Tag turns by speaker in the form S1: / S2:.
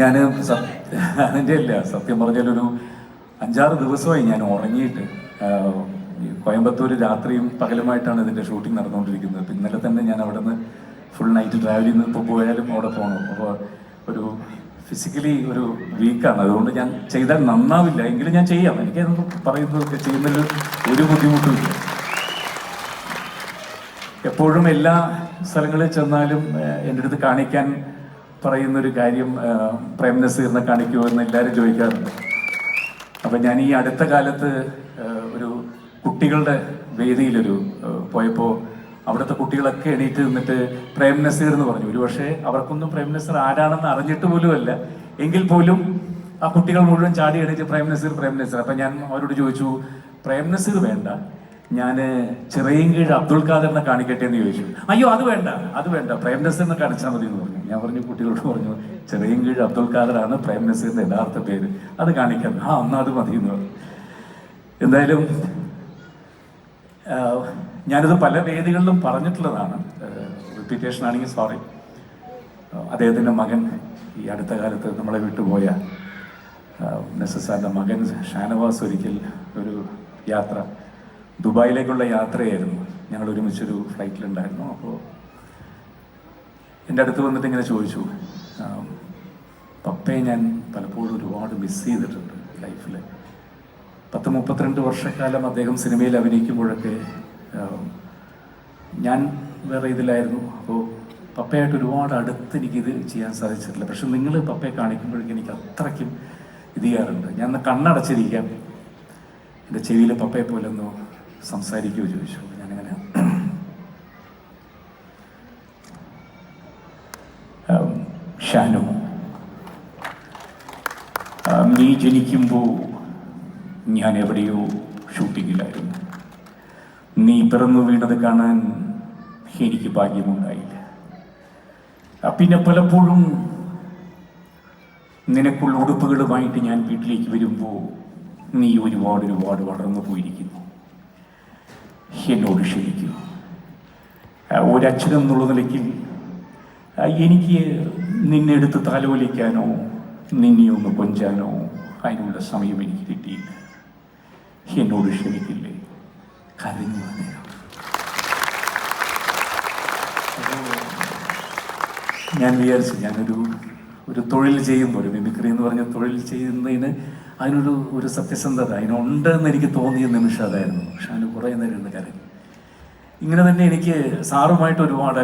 S1: ഞാൻ അതിന്റെ അല്ല സത്യം പറഞ്ഞാലൊരു അഞ്ചാറ് ദിവസമായി ഞാൻ ഉറങ്ങിയിട്ട്. കോയമ്പത്തൂർ രാത്രിയും പകലുമായിട്ടാണ് ഇതിന്റെ ഷൂട്ടിംഗ് നടന്നുകൊണ്ടിരിക്കുന്നത്. അപ്പം ഇന്നലെ തന്നെ ഞാൻ അവിടെ നിന്ന് ഫുൾ നൈറ്റ് ട്രാവൽ ചെയ്യുന്ന ഇപ്പോൾ പോയാലും അവിടെ പോകണം അപ്പോൾ ഒരു ഫിസിക്കലി ഒരു വീക്കാണ് അതുകൊണ്ട് ഞാൻ ചെയ്താൽ നന്നാവില്ല. എങ്കിലും ഞാൻ ചെയ്യാം. എനിക്ക് പറയുന്നതൊക്കെ ചെയ്യുന്നതിൽ ഒരു ബുദ്ധിമുട്ടുമില്ല എപ്പോഴും എല്ലാ സ്ഥലങ്ങളിൽ ചെന്നാലും എന്റെ അടുത്ത് കാണിക്കാൻ പറയുന്നൊരു കാര്യം പ്രേം നസീറിനെ കാണിക്കുമോ എന്ന് എല്ലാവരും ചോദിക്കാറുണ്ട്. അപ്പം ഞാൻ ഈ അടുത്ത കാലത്ത് ഒരു കുട്ടികളുടെ വേദിയിലൊരു പോയപ്പോ പോയപ്പോൾ അവിടുത്തെ കുട്ടികളൊക്കെ എണീറ്റ് നിന്നിട്ട് പ്രേം നസീർ എന്ന് പറഞ്ഞു. ഒരു പക്ഷേ അവർക്കൊന്നും പ്രേം നസീർ ആരാണെന്ന് അറിഞ്ഞിട്ട് പോലുമല്ല എങ്കിൽ പോലും ആ കുട്ടികൾ മുഴുവൻ ചാടി എണീറ്റ് പ്രേം നസീർ പ്രേം നസീർ. അപ്പം ഞാൻ അവരോട് ചോദിച്ചു പ്രേം നസീർ വേണ്ട. ഞാൻ ചിറയൻകീഴ് അബ്ദുൾ ഖാദറിനെ കാണിക്കട്ടെ എന്ന് ചോദിച്ചു. അയ്യോ അത് വേണ്ട അത് വേണ്ട. പ്രേം നസീറിനെ കാണിച്ചാൽ മതി എന്ന് പറഞ്ഞു. ഞാൻ പറഞ്ഞു കുട്ടികളോട് പറഞ്ഞു ചെറിയ കീഴ് അബ്ദുൽ ഖാദറാണ് പ്രൈം നസീറിന്റെ യഥാർത്ഥ പേര്. അത് കാണിക്കാൻ ആ അന്നാ അത് മതി എന്ന് പറഞ്ഞു. എന്തായാലും ഞാനിത് പല വേദികളിലും പറഞ്ഞിട്ടുള്ളതാണ്. റിപ്പീറ്റേഷൻ ആണെങ്കിൽ സോറി അദ്ദേഹത്തിന്റെ മകൻ ഈ അടുത്ത കാലത്ത് നമ്മളെ വിട്ടുപോയ നെസസാറിന്റെ മകൻ ഷാനവാസ് ഒരിക്കൽ ഒരു യാത്ര ദുബായിലേക്കുള്ള യാത്രയായിരുന്നു. ഞങ്ങൾ ഒരുമിച്ചൊരു ഫ്ലൈറ്റിലുണ്ടായിരുന്നു അപ്പോൾ എന്റെ അടുത്ത് വന്നിട്ട് ഇങ്ങനെ ചോദിച്ചു. പപ്പയെ ഞാൻ പലപ്പോഴും ഒരുപാട് മിസ് ചെയ്തിട്ടുണ്ട് ലൈഫിൽ പത്ത് മുപ്പത്തിരണ്ട് വർഷക്കാലം അദ്ദേഹം സിനിമയിൽ അഭിനയിക്കുമ്പോഴൊക്കെ ഞാൻ വേറെ ഇതിലായിരുന്നു. അപ്പോൾ പപ്പയായിട്ട് ഒരുപാട് അടുത്ത് എനിക്കിത് ചെയ്യാൻ സാധിച്ചിട്ടില്ല. പക്ഷെ നിങ്ങൾ പപ്പയെ കാണിക്കുമ്പോഴേക്കും എനിക്ക് അത്രയ്ക്കും ഇത് ചെയ്യാറുണ്ട്. ഞാൻ കണ്ണടച്ചിരിക്കാം. എന്റെ ചെവിയിൽ പപ്പയെ ഒന്ന് സംസാരിക്കുകയോ ചോദിച്ചു ഞാനിങ്ങനെ ആം, ഷാനു. നീ ജനിക്കുമ്പോൾ ഞാൻ എവിടെയോ ഷൂട്ടിങ്ങിലായിരുന്നു. നീ പിറന്നു വീണത് കാണാൻ എനിക്ക് ഭാഗ്യമുണ്ടായില്ല. പിന്നെ പലപ്പോഴും നിനക്കുള്ള ഉടുപ്പുകളുമായിട്ട് ഞാൻ വീട്ടിലേക്ക് വരുമ്പോൾ നീ ഒരുപാട് ഒരുപാട് വളർന്നു പോയിരിക്കുന്നു. എന്നോട് ക്ഷമിക്കൂ. ഒരച്ഛനെന്നുള്ള നിലയ്ക്ക് എനിക്ക് നിന്നെ എടുത്ത് താലോലിക്കാനോ നിന്നെ ഒന്ന് കൊഞ്ചാനോ അതിനുള്ള സമയം എനിക്ക് കിട്ടിയില്ല. എന്നോട് ക്ഷമിക്കില്ലേ? കരഞ്ഞു ഞാൻ വിചാരിച്ചു ഞാനൊരു ഒരു തൊഴിൽ ചെയ്യുമ്പോൾ ഒരു മിമിക്രി എന്ന് പറഞ്ഞ തൊഴിൽ ചെയ്യുന്നതിന് അതിനൊരു ഒരു സത്യസന്ധത അതിനുണ്ടെന്ന് എനിക്ക് തോന്നിയ നിമിഷം അതായിരുന്നു. പക്ഷെ അതിന് കുറേ നേരം കരഞ്ഞു. ഇങ്ങനെ തന്നെ എനിക്ക് സാറുമായിട്ട് ഒരുപാട്